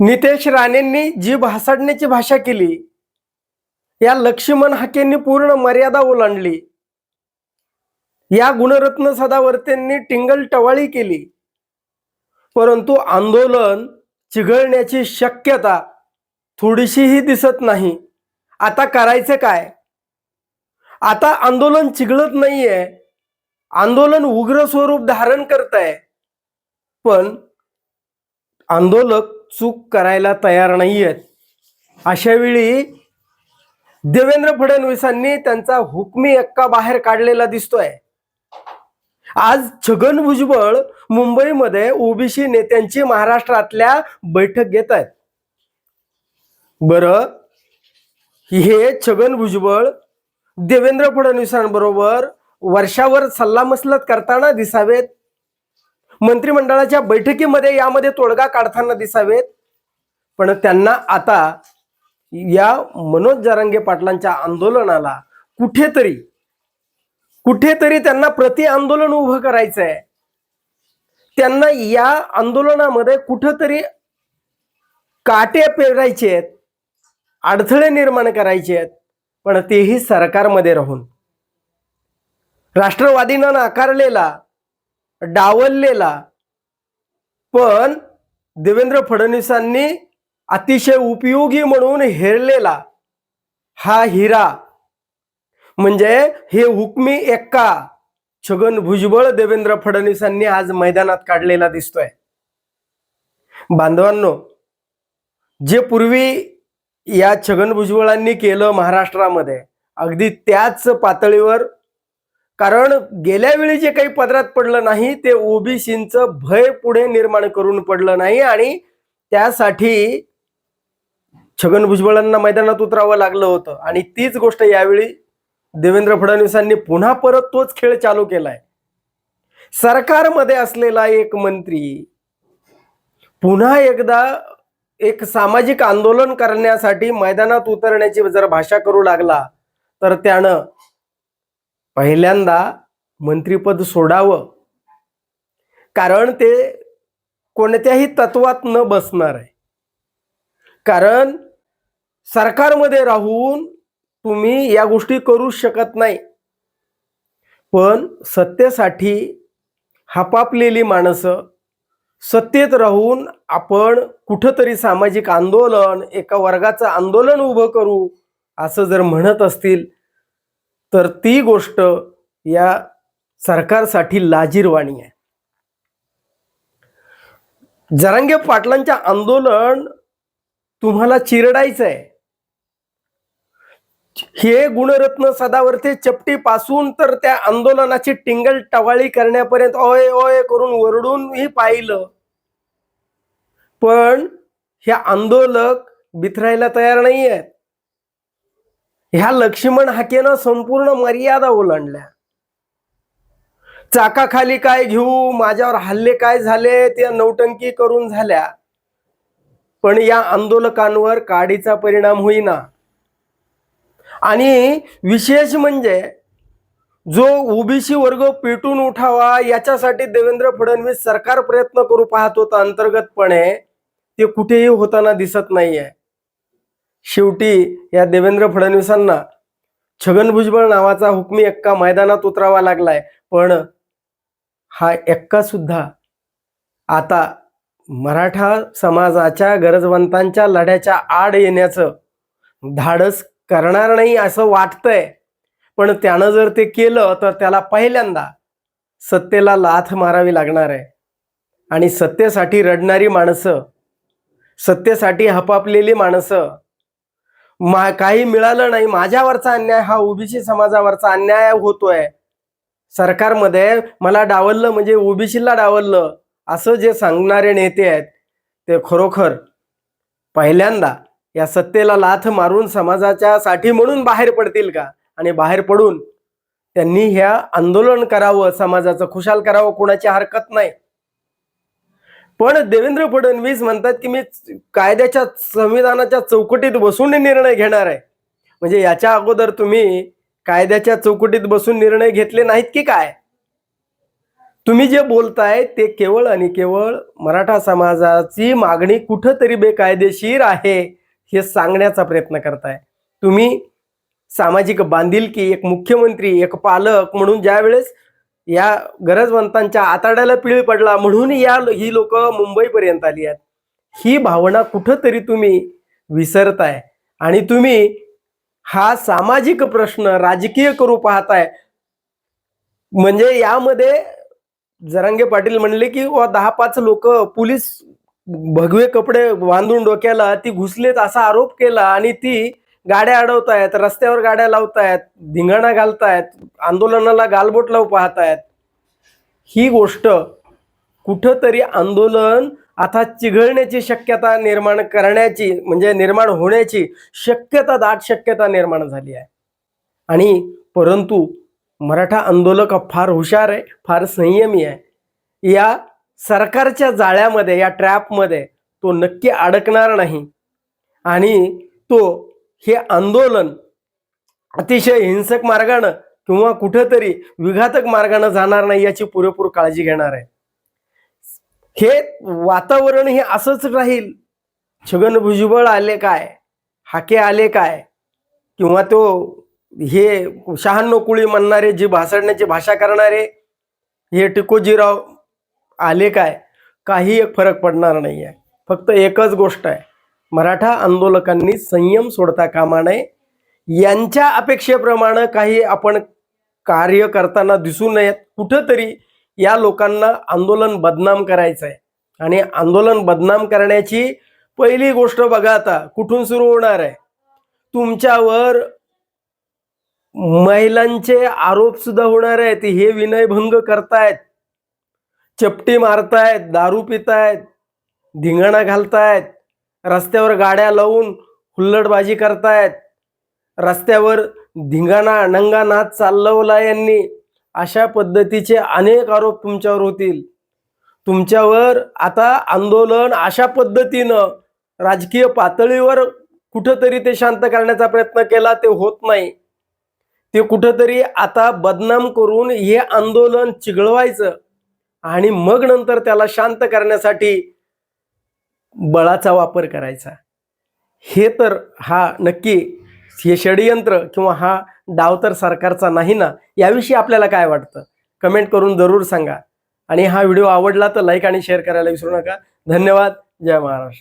नितेश राणेंनी जी भासाडण्याची भाषा केली. या लक्ष्मण हाकेंनी पूर्ण मर्यादा ओलांडली. या गुणरत्न सदावर्त्यांनी टिंगल टवाळी केली. परंतु आंदोलन चिघळण्याची शक्यता थोडीशीही दिसत नाही. आता करायचं काय? आता आंदोलन चिघळत नाहीये. आंदोलन उग्र स्वरूप धारण करत आहे पण आंदोलक चूक करायला तयार नाही आहेत अशावेळी देवेंद्र फडणवीसांनी त्यांचा हुकमी एक्का बाहेर काढलेला दिसतोय. आज छगन भुजबळ मुंबईमध्ये ओबीसी नेत्यांची महाराष्ट्रातल्या बैठक घेत आहेत. बरं हे छगन भुजबळ देवेंद्र फडणवीसांबरोबर वर्षावर सल्लामसलत करताना दिसावेत. मंत्रिमंडळाच्या बैठकीमध्ये यामध्ये तोडगा काढताना दिसावेत. पण त्यांना आता या मनोज जारंगे पाटलांच्या आंदोलनाला कुठेतरी कुठेतरी त्यांना प्रति आंदोलन उभं करायचं आहे त्यांना या आंदोलनामध्ये कुठंतरी काटे पेरायचे आहेत अडथळे निर्माण करायचे आहेत पण तेही सरकारमध्ये राहून. राष्ट्रवादीनं नाकारलेला डावललेला. पण देवेंद्र फडणवीसांनी अतिशय उपयोगी म्हणून हेरलेला हा हिरा. म्हणजे हे हुकमी एक्का छगन भुजबळ देवेंद्र फडणवीसांनी आज मैदानात काढलेला दिसतोय. बांधवांनो जे पूर्वी या छगन भुजबळांनी केलं महाराष्ट्रामध्ये अगदी त्याच पातळीवर कारण गेल्या वेळी जे काही पदरात पडलं नाही ते ओबीसींचं भय पुढे निर्माण करून पडलं नाही आणि त्यासाठी छगन भुजबळांना मैदानात उतरावं लागलं होतं. आणि तीच गोष्ट यावेळी देवेंद्र फडणवीसांनी पुन्हा परत तोच खेळ चालू केलाय. सरकारमध्ये असलेला एक मंत्री पुन्हा एकदा एक सामाजिक आंदोलन करण्यासाठी मैदानात उतरण्याची जर भाषा करू लागला तर त्यानं पहिल्यांदा मंत्रीपद सोडावं. कारण ते कोणत्याही तत्वात न बसणार आहे. कारण सरकारमध्ये राहून तुम्ही या गोष्टी करू शकत नाही. पण सत्तेसाठी हापापलेली माणसं सत्तेत राहून आपण कुठंतरी सामाजिक आंदोलन एका वर्गाचं आंदोलन उभं करू असं जर म्हणत असतील तर ती गोष्ट या सरकारसाठी लाजीरवाणी आहे. जरांगे पाटलांच्या आंदोलन तुम्हाला चिरडायचं आहे हे गुणरत्न सदावरते चपटी पासून तर त्या आंदोलनाची टिंगल टवाळी करण्यापर्यंत ओय ओय करून वरडूनही पाहिलं. पण हे आंदोलक बिथरायला तयार नाही आहेत ह्या लक्ष्मण हाकेनं संपूर्ण मर्यादा ओलांडल्या. चाकाखाली काय घेऊ माझ्यावर हल्ले काय झाले ते नौटंकी करून झाल्या. पण या आंदोलकांवर काडीचा परिणाम होईना. आणि विशेष म्हणजे जो ओबीसी वर्ग पेटून उठावा याच्यासाठी देवेंद्र फडणवीस सरकार प्रयत्न करू पाहत होता अंतर्गतपणे ते कुठेही होताना दिसत नाहीये. शेवटी या देवेंद्र फडणवीसांना छगन भुजबळ नावाचा हुकमी एक्का मैदानात उतरावा लागलाय. पण हा एक्का सुद्धा आता मराठा समाजाच्या गरजवंतांच्या लढ्याच्या आड येण्याचं धाडस करणार नाही असं वाटतंय. पण त्यानं जर ते केलं तर त्याला पहिल्यांदा सत्तेला लाथ मारावी लागणार आहे. आणि सत्तेसाठी रडणारी माणसं सत्तेसाठी हपापलेली माणसं मा काही मिळालं नाही. माझ्यावरचा अन्याय हा ओबीसी समाजावरचा अन्याय होतोय. सरकारमध्ये मला डावललं म्हणजे ओबीसीला डावललं. असं जे सांगणारे नेते आहेत ते खरोखर पहिल्यांदा या सत्तेला लाथ मारून समाजाच्या साठी म्हणून बाहेर पडतील का? आणि बाहेर पडून त्यांनी ह्या आंदोलन करावं समाजाचं खुशाल करावं कोणाची हरकत नाही. पण देवेंद्र फडणवीस म्हणतात की मी कायद्याच्या संविधानाच्या चौकटीत बसून निर्णय घेणार आहे. म्हणजे याच्या अगोदर तुम्ही कायद्याच्या चौकटीत बसून निर्णय घेतले नाहीत की काय? तुम्ही जे बोलताय ते केवळ आणि केवळ मराठा समाजाची मागणी कुठंतरी बेकायदेशीर आहे हे सांगण्याचा प्रयत्न करताय. तुम्ही सामाजिक बांधिलकी एक मुख्यमंत्री एक पालक म्हणून ज्यावेळेस या गरजवंतांच्या आताड्याला पिळी पडला म्हणून या ही लोक मुंबईपर्यंत आली आहेत. ही भावना कुठंतरी तुम्ही विसरताय. आणि तुम्ही हा सामाजिक प्रश्न राजकीय करू पाहताय. म्हणजे यामध्ये जरांगे पाटील म्हणले की व दहा पाच लोक पोलीस भगवे कपडे बांधून डोक्याला ती घुसलेत असा आरोप केला आणि ती गाड्या अडवतायत रस्त्यावर गाड्या लावतायत धिंगाणा घालतायत आंदोलनाला गालबोट लावू पाहतायत. ही गोष्ट कुठंतरी आंदोलन आता चिघळण्याची शक्यता निर्माण करण्याची म्हणजे निर्माण होण्याची शक्यता दाट शक्यता निर्माण झाली आहे. आणि परंतु मराठा आंदोलक फार हुशार आहे फार संयमी आहे. या सरकारच्या जाळ्यामध्ये या ट्रॅपमध्ये तो नक्की अडकणार नाही. आणि तो हे आंदोलन अतिशय हिंसक मार्गानं किंवा कुठंतरी विघातक मार्गानं जाणार नाही याची पुरेपूर काळजी घेणार आहे. हे वातावरण हे असंच राहील. छगन भुजबळ आले काय? हाके आले काय? किंवा तो हे शहाण्णव कुळी म्हणणारे जी भासडण्याची भाषा करणारे हे टिकोजीराव आले काय? काही एक फरक पडणार नाही आहे फक्त एकच गोष्ट आहे. मराठा आंदोलकांनी संयम सोडता कामा नये. यांच्या अपेक्षेप्रमाणे काही आपण कार्य करताना दिसू नयेत. कुठंतरी या लोकांना आंदोलन बदनाम करायचं आहे. आणि आंदोलन बदनाम करण्याची पहिली गोष्ट बघा आता कुठून सुरू होणार आहे? तुमच्यावर महिलांचे आरोप सुद्धा होणार आहेत. हे विनयभंग करतायत. चपटी मारतायत दारू पितायत धिंगाणा घालतायत. रस्त्यावर गाड्या लावून हुल्लडबाजी करतायत. रस्त्यावर धिंगाणा नंगा नाच चालवला यांनी. अशा पद्धतीचे अनेक आरोप तुमच्यावर होतील. तुमच्यावर आता आंदोलन अशा पद्धतीनं राजकीय पातळीवर कुठंतरी ते शांत करण्याचा प्रयत्न केला ते होत नाही. ते कुठंतरी आता बदनाम करून हे आंदोलन चिघळवायचं आणि मग नंतर त्याला शांत करण्यासाठी बळाचा वापर करायचा. हे तर हा नक्की हे षडयंत्र किंवा हा डाव तर सरकारचा नाही ना याविषयी आपल्याला काय वाटतं? कमेंट करून जरूर सांगा. आणि हा व्हिडिओ आवडला तर लाईक आणि शेअर करायला विसरू नका. धन्यवाद. जय महाराष्ट्र.